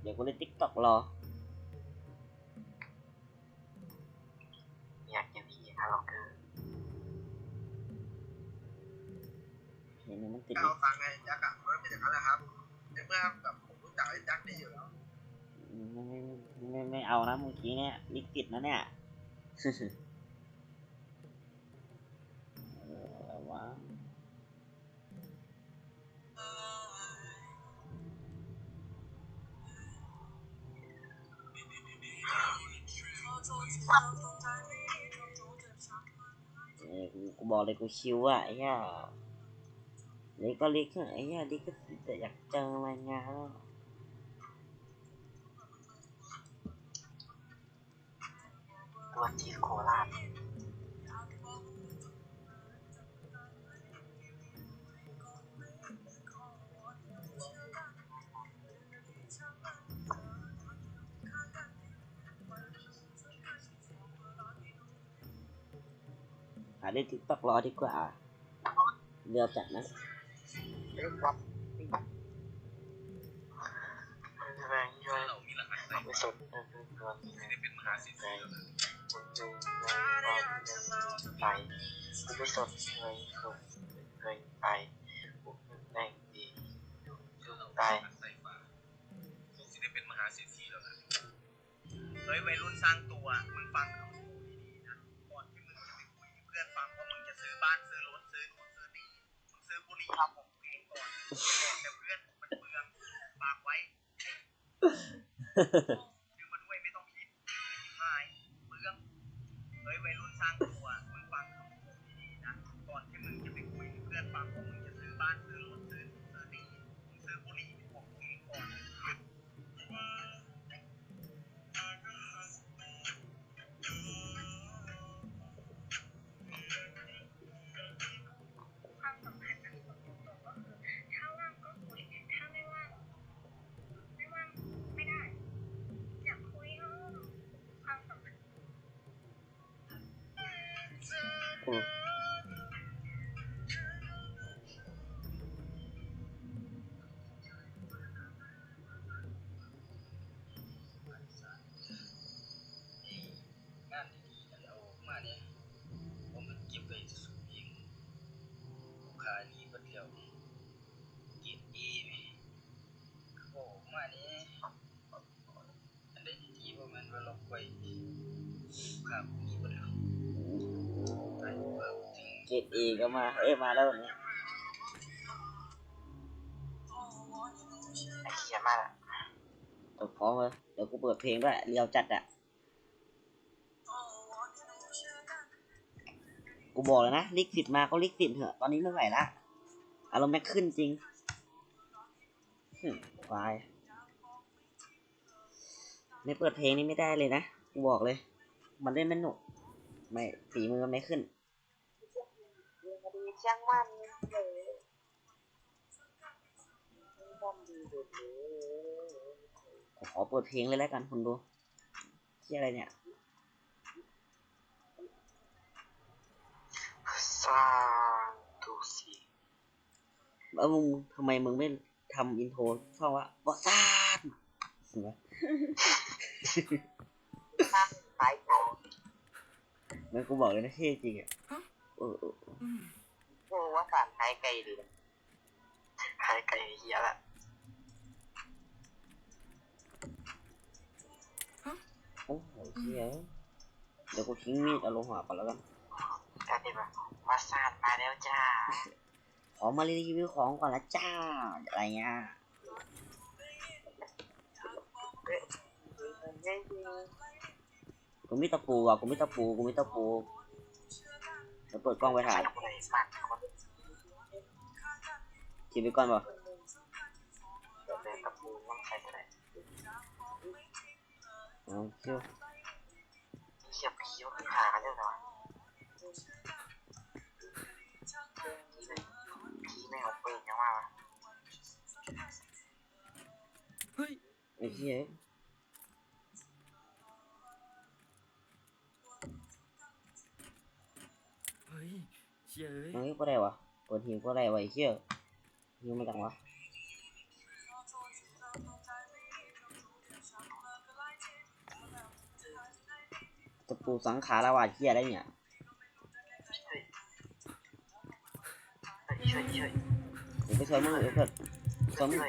เดี๋ยวกูเล่นติ๊กต็อกรอ อยากจะพี่ฮาร์ล็อกเกอร์เห็นไหมมันติดก็เอาตังค์ไงแจ็คอะมันเป็นอย่างนั้นแหละครับในเมื่อแบบผมรู้จักไอ้แจ็คดีอยู่แล้วไม่ไม่ไม่ไม่เอานะเมื่อกี้เนี่ยลิขิตนะเนี่ย เอออะไรวะ กูบอกเลยกูชิวอะไอ้เหี้ยเล็กก็เล็กเถอะไอ้เหี้ยเล็กก็แต่อยากเจอมางานแล้วตัวจีนโคราช หาได้ติ๊กต็อกรอดีกว่าเรือจัดนะเรื่องวัดแรงย่อยไม่สดนั่นคือตัวนี้เป็นมหาสิทธิ์เลยคุณดูแรงก็ไปไม่สดเลยสดเลยไปบุกแรงดีจุดตายเป็นมหาเศรษฐีแล้วนะเฮ้ยวัยรุ่นสร้างตัวมึงฟังคำพู งซื้อบุหรี่ของตัวเองก่อนบอกแต่เพื่อนมันเปลืองฝากไว้ซื้อมาด้วยไม่ต้องคิดหายเปลืองเฮ้ยวัยรุ่นสร้างตัวมึงฟังคำพูดดีๆนะก่อนที่มึงจะไปคุยกับเพื่อนฟังว่ามึงจะซื้อบ้าน อื อก็มา เอ้ย มาแล้ววันนี้ไอ้เขียมาละเออพร้อมเลยเดี๋ยวกูเปิดเพลงด้วยเรียวจัดอะ กูบอกเลยนะ ลิกสิทธิ์มาก็ลิกสิทธิ์เถอะ ตอนนี้ไม่ไหวละ อารมณ์แม่ขึ้นจริงหึวายไม่เปิดเพลงนี้ไม่ได้เลยนะ กูบอกเลย มันเล่นไม่หนุก ไม่ฝีมือมันไม่ขึ้น ช่างมันเลยมันดีดูดีขอเปิดเพลงเลยแล้วกันคุณดูที่อะไรเนี่ยสร้างดูสิแล้วมึงทำไมมึงไม่ทำอินโทรช่องว่าบอสซานเห็นไหมสร้างไปก่อนมันกูบอกเลยนะเท่จริงอะเออ เออเออโอ้ว่าสารหายไกลดีหายไกลเหี้ยละโอ้โหเชี่ยเดี๋ยวกูทิ้งมีดเอาลงหัวก่อนแล้วกันแต่ที่แบบมาสานมาแล้วจ้า ขอมารีวิวของก่อนละจ้า อะไรเงี้ยกูมีตะปูว่ะกูมีตะปูกูมีตะปู เดี๋ยวเปิดกล้องไปถ่ายคิดไปก่อนป่ะเดี๋ยวเลยตะปูต้องใช้ก็ได้เอาเชี่ยวเขียบคิ้วคือหากันเรื่องอที่ไม่เอาปืนยังว่าวะไอ้เชี่ย ชี่ยเอ้ยเฮ้ยก็ได้วะเปิดหิวก็ได้ไวะไอ้เชี่ยยิงมาจากวะจะปูสังขาราวาเชี่ยได้เนี่ยเดี๋ยวไปซอยมึงเดี๋ยเพื่อนยมึง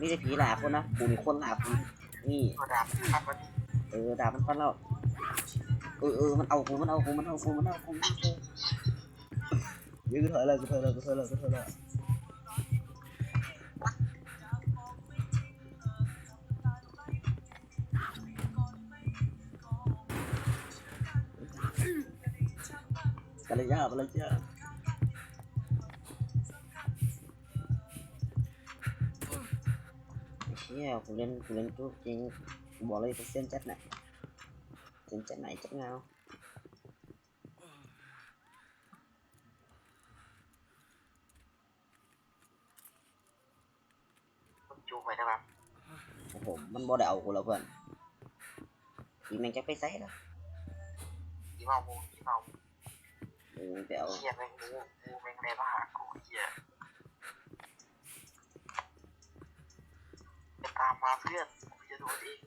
นี่จะผีหลาคนนะกูมีคนหลาผีนี่ เออดาบมันฟันแล้ว อเออมันเอากูมันเอากูมันเอากูมันเอากูมันเอากูเฮ้ยกูถอยแล้วกูถอยแล้วกูถอยแล้วกูถอยแล้วกันเลยจ้ากันเลยจ้าเชี่ยกูเล่นกูเล่นจุกจริงกูบอกเลยเป็นเส้นจัดไหนเส้นจัดไหนจัดเงาผมจูงไว้นะครับโอ้โห มันบ่ได้เอากูแล้วเพื่อนอีแม่งจะไปใส่ละยี่เมามูยี่เมามึงไปเอาเฮียแม่งมูมูแม่งแม่มาหากูเฮียจะตามมาเพื่อนกูจะโดนเอง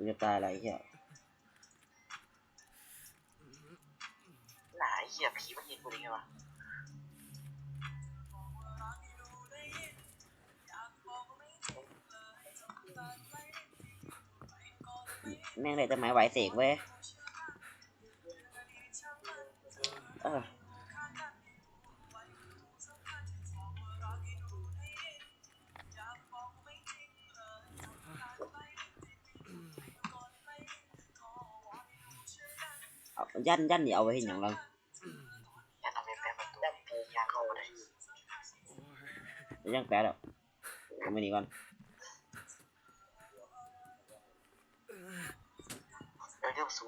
กูจะตายอะไรเหี้ยหนาเฮียผีมันยิงกูได้ไงวะแม่งเลยจะไม้ไหวเสกเว้ย ยันยันนี่เอาไว้เห็นอย่างไรอย่าทำให้แพ้ประตูผียาเข้ามาได้ยังแปลแล้วเอาไม่นี่ก่อนเดี๋ยวเดี๋ยวสู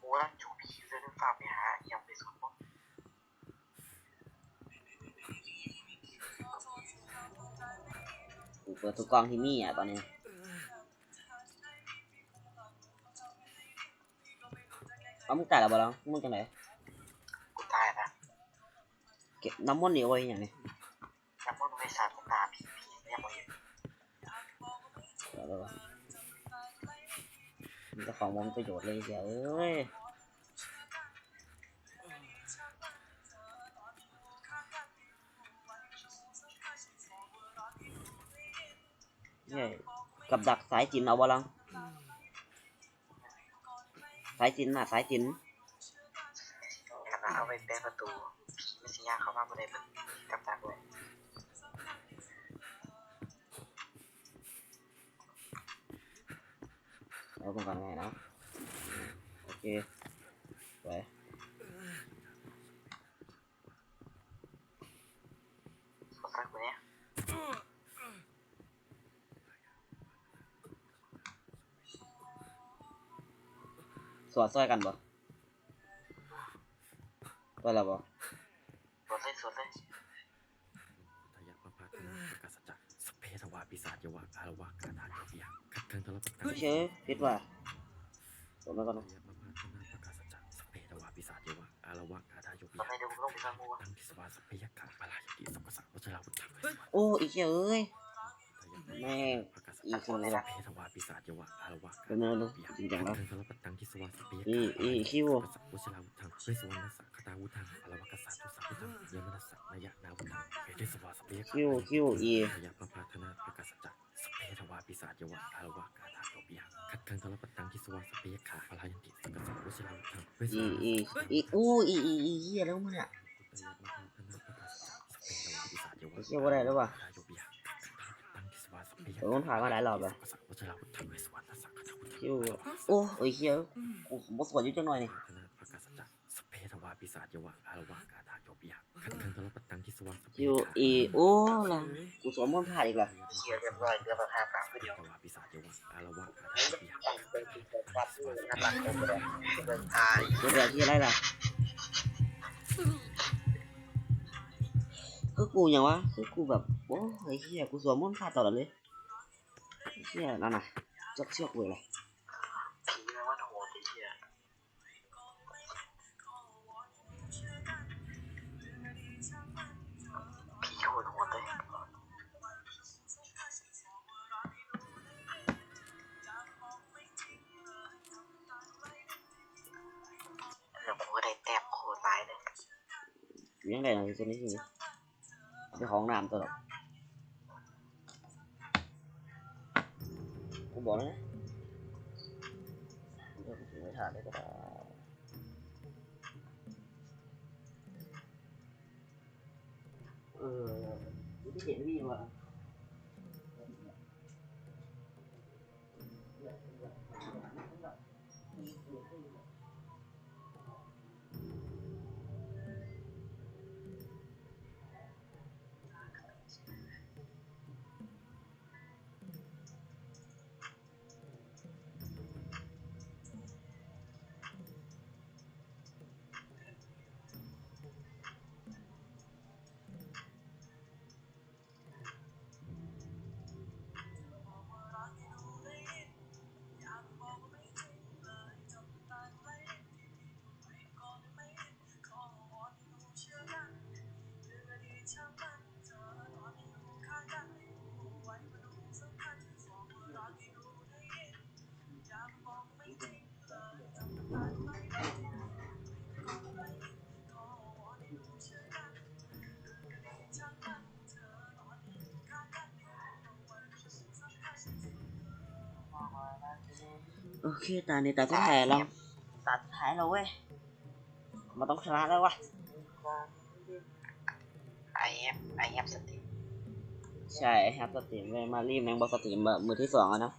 มูรันจูผีเรื่องฝากไปหายังไปสวนบ่กูเปิดทุกกล้องที่มีอะตอนนี้ เอามึงตายแล้วบ่แล้วมึงจังไหนกูตายนะเก็บน้ำมันต์นี่เอาไว้อย่างนี้ยังมึงไม่สาดตาผีผียังไม่เห็นเดี๋ยวเดี๋ยวมันจะของมันประโยชน์เลยเสียเอ้ยเฮ้ยกับดักสายจินเอาบ่ลัง สายจินน่ะสายจินงานเอาไปแปะประตูผีไม่สิยาเข้ามาบ่ได้มันกับดักเลยเอาตรงกลางไงเนาะโอเคไป วดซอยกันบ่ไปแล้วบ่สดเลยสดเลยทายาปภาคณะประกาศจักรสพเพทวาปีศาจยวะอารวะกาธาโยบิยะขัดเคืองทรปตังเชื่อคิดว่าสวดมาก่อนทานะยาปภาคณะประกาศจักรสพเพทวาปีศาจยวะอารวะกาธาโยบิตอนยะนี้เดี๋ยวกูต้องไปสร้างมูตังทิสวาสพเพยกะพลายติสัพพสังวัชราวุธังเวสวะโอ้อีเหี้ยเอ้ยแม่งประกาศอีจักรคืออะไรสวะพเพทวาปีศาจยวะอารวะเดี๋ยวนะดูจริงจังแล้ว ขัดเคืองทรปตังทิสวาสพเพยอีกะอีคิววัชราวุธังเวสวรรณสักคตาวุธังอารวะกษัตริย์สัพพุธังยมนัสสะนายะนาวุธังเวสวาสพเพยคิวคิวอียาปภาคณะประกาศจักรสเพทวาปิศาจยวะอารวะกาธาโยบิยะขัดเคืองทรปตังทิสวาสพเพยกะพลายันติสังกสังวชิราวุธังเวสอีวรรณอีอีโอ้อีอีอีเหี้ยแล้วมึงเนี่ยกุตยาปภาคณะประกาศจักรสพเพทวาปิศาจยวะเชี่ยว่าได้หรือเปล่าโยบิยะขัดเคืองทรปตังทิสวาสพเพยเดี๋ยวมันผ่านมาหลายรอบแล้ว เวสวรรณสักคตาวุธังคิวโอ้ไอ้เหี้ยกูบ่สวดอยู่จังหน่อยนี่คณะประกาศจักสเพทวาปิศาจยวะอารวะกาธาโยบิยะขัดเคืองทรปตังทิสว่าสพเพคิวยกะอีโอ้ล่ะกูสวดมนต์ผ่านอีกละเชียเรียบร้อยเดือนละห้าสามก็เดียวทวาปิศาจยวะอารวะกาธาโยบิยะเป็นปีเป็นวัดด้วยงานหลักเลยเลยเป็นตายกูเรียกที่อะไรล่ะคือกูอย่างวะคือกูแบบโอ้ไอ้เหี้ยกูสวดมนต์ผ่านตลอดเลยเหี้ยนั่นน่ะ ชือกเชือกเวเลยผีแล้ว่าโหดไอ้เหี้ยผีโหดโหดเลยแล้วผมก็ได้แต้มโคตรตายเลยอยู่ยังไงนะตัวนี้อยู่เจ้าของน้ำตลอด กูบอกนะเดี๋ยวถึงไม่ถ่ายได้ก็ได้ โอเคตอนนี้ตาสุดท้ายแล้วตาสุดท้ายแล้วเว้ยมาต้องชนะแล้ววะไอแอมไอแอมสติใช่แฮปสตรีมเว้ยมารีบแมงบอกสตรีมแบบมือที่สองอะนะ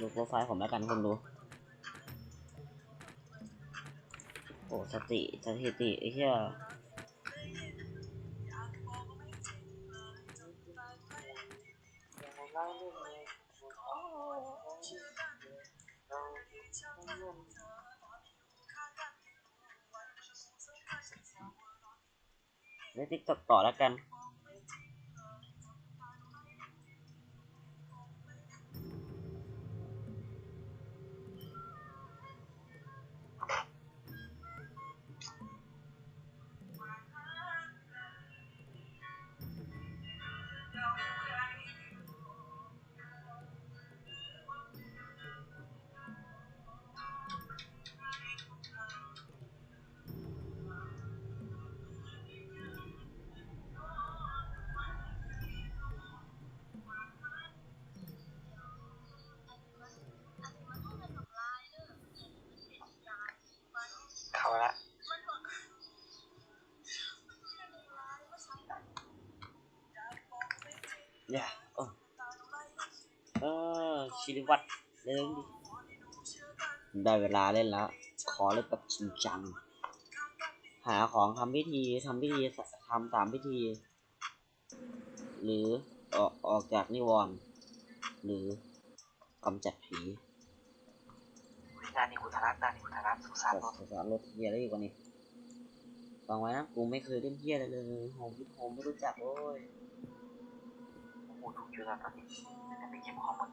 ดูโปรไฟล์ผมแล้วกันคนดูโอ้สติสถิติไอ้เหี้ย เล่นติ๊กต็อกต่อแล้วกัน ชิลิวัตเล่นดิได้เวลาเล่นแล้ว ขอเล่นแบบจริงจัง หาของทำพิธีทำพิธีทำสามพิธี หรือออกออกจากนิวรณ์หรือกำจัดผีด้านนี้กูทะลักด้านนี้กูทะลักสุสานรถสสารรถเฮียอะไรอีกว่านี้ฟังไว้นะกูไม่เคยเล่นเฮียอะไรเลยโฮมพิทโฮมไม่รู้จักโว้ยกูถูกอยู่แล้วตอนนี้จะไปเก็บของหมด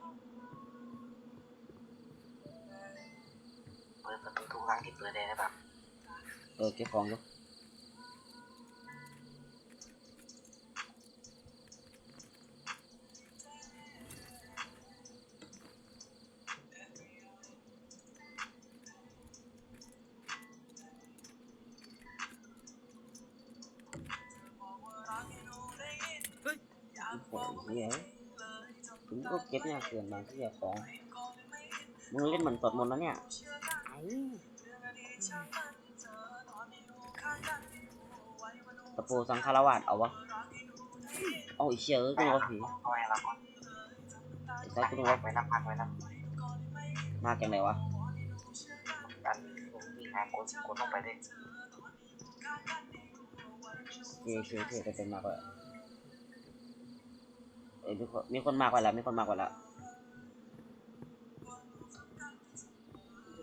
เปิดประตูทุกครั้งที่เปิดได้แบบเออเก็บของอยู่โอ้ยเฮียถึงก็เก็บเนี่ยเกินบางที่ของมึงเล่นเหมือนสวดมนต์แล้วเนี่ยไอ้ ตะปูสังคารวาสเอาวะเอาไอีเชี่ยเอ้ยกูรู้ว่าผีเอาไว้ละก่อนไอ้สัสกูรู้ว่าไว้น้ำพันไว้น้ำมาจากไหนวะกันมีงานกดกดลงไปได้เท่เท่เท่แต่เป็นมากกว่าเอ้ยมีคนมีคนมากกว่าแล้วมีคนมากกว่าแล้ว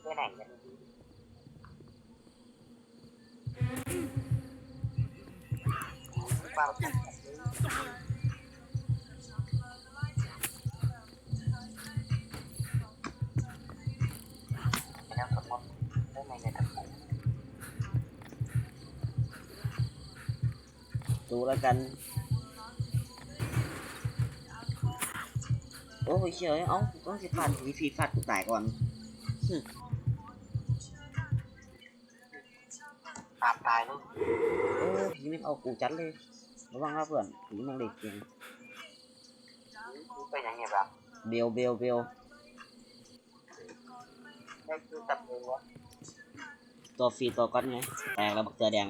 ไปไหนกันบ้าจังแล้วสมมติ เด็กเก่งเป็นยังไงแบบเบลเบลเบลได้คือตับเองวะตัวฟรีตัวก้อนไงแตกแล้วบักเจอแดง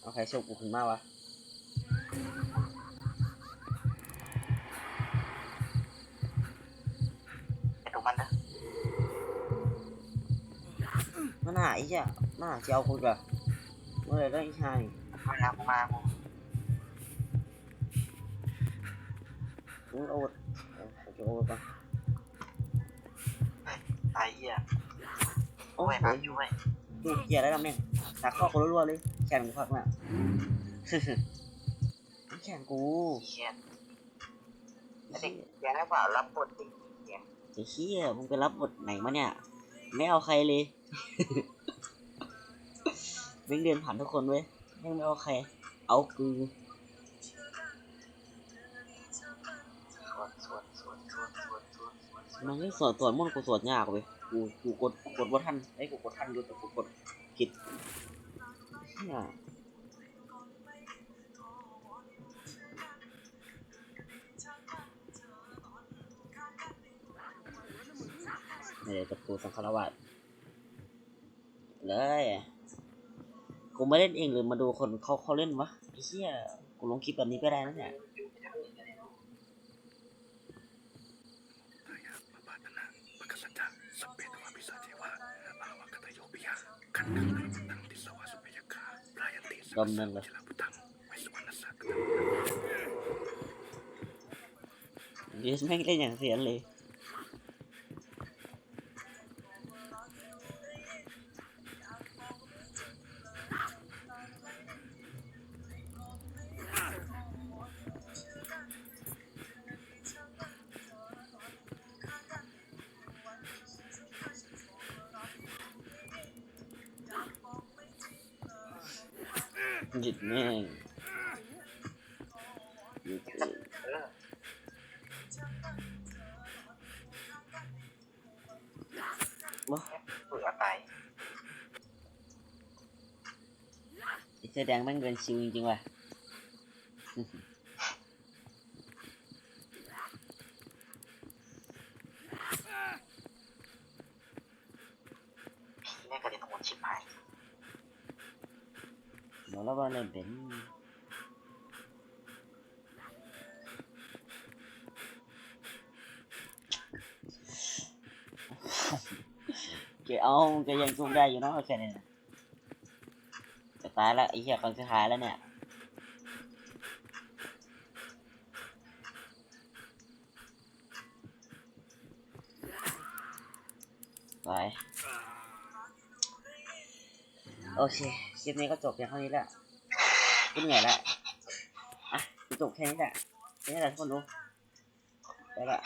เอาใครโชคกูขึ้นมาวะ มันนะมันหาอีกอะมันหาเจ้าคุณกะเมื่อไหรได้อีกหานี่มาแล้วมากูมึงโอดเอาเอาจะโอดปะตายเหี้ยโอ้ช่วยยมาช่วยดูเกียร์ได้ลำเนี่ยตักข้อกูรัวๆเลยแขนกูพักน่ะแขนกูเหี้ยไอ้เด็กแกได้เปล่ารับบทจริ งเนี่ยไอ้เหี้ยมึงไปรับบทไหนมาเนี่ย ไม่เอาใครเลยเม่งเดินผ่านทุกคนเว้ยแม่งไม่เอาใคร เอากูสวดสวดสวดสวดสวดสวดสวดมันไม่สวดสวดมนต์กูสวดยากเว้ยกูกูกดกดว่าทันไอ้ยกูกดทันอยู่แต่กูกดผิดเหี้ย เลยกับกูสังฆรวาสเลยกูไม่เล่นเองหรือมาดูคนเขาเขาเล่นวะไอ้เหี้ยกูลงคลิปแบบนี้ก็ได้นะเนี่ยกำนันเลยเยสแม่งเล่นอย่างเสียงเลย หยิดแม่งหยุดเลยเออว้าเบื่อตายไอ้เสื้อแดงแม่งเดินชิวจริงๆว่ะ ผีเนี่ยกระเด็นหัวชิบหาย บอกแล้วว่าเล่นเป็น เกเอาแกยังสู้ได้อยู่เนาะแค่นี้นะจะตายแล้วไอ้เหี้ยคนสุดท้ายแล้วเนี่ยไปโอเค คลิปนี้ก็จบเพียงเท่านี้แหละกูเหนื่อยแล้วอะจบแค่นี้แหละแค่นี้แหละทุกคนดูไปละ